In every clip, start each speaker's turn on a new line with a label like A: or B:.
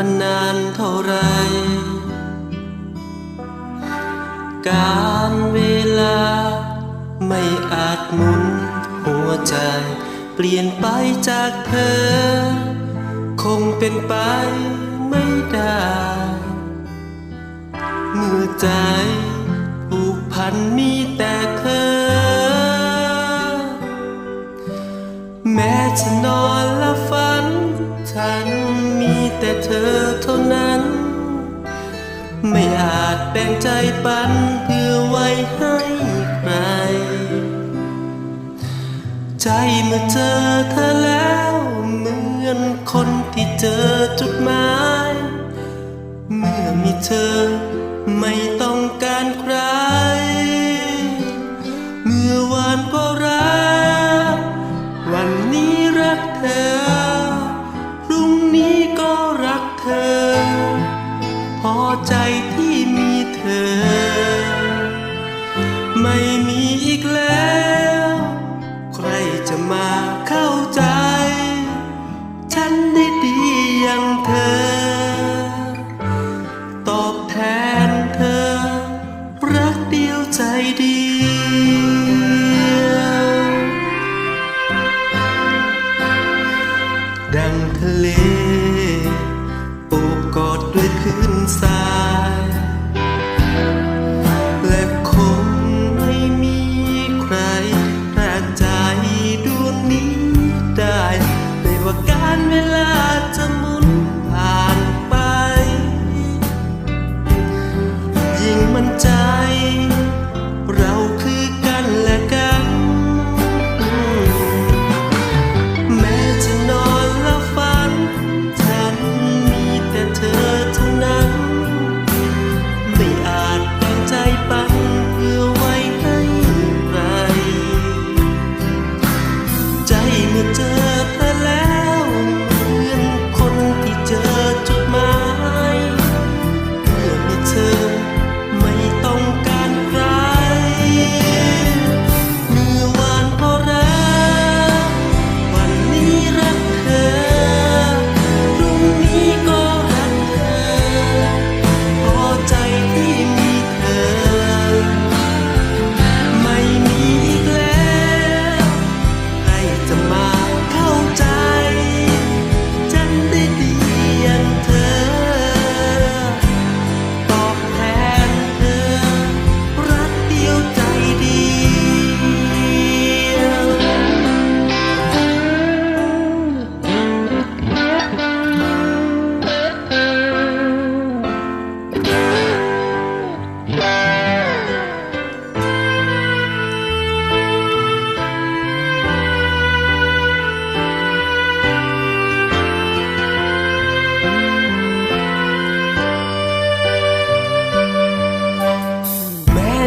A: ปลกใจที่ผ่านมานานเท่าไร การเวลาไม่อาจหมุนหัวใจ เปลี่ยนไปจากเธอ คงเป็นไปไม่ได้ เมื่อใจผูกพันมี แต่เธอเท่านั้น ไม่อาจแบ่งใจปันเพื่อไว้ให้ใคร ใจเมื่อเจอเธอแล้วเหมือนคนที่เจอจุดหมาย เมื่อมีเธอ ใจเดียว ดังทะเล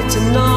A: tonight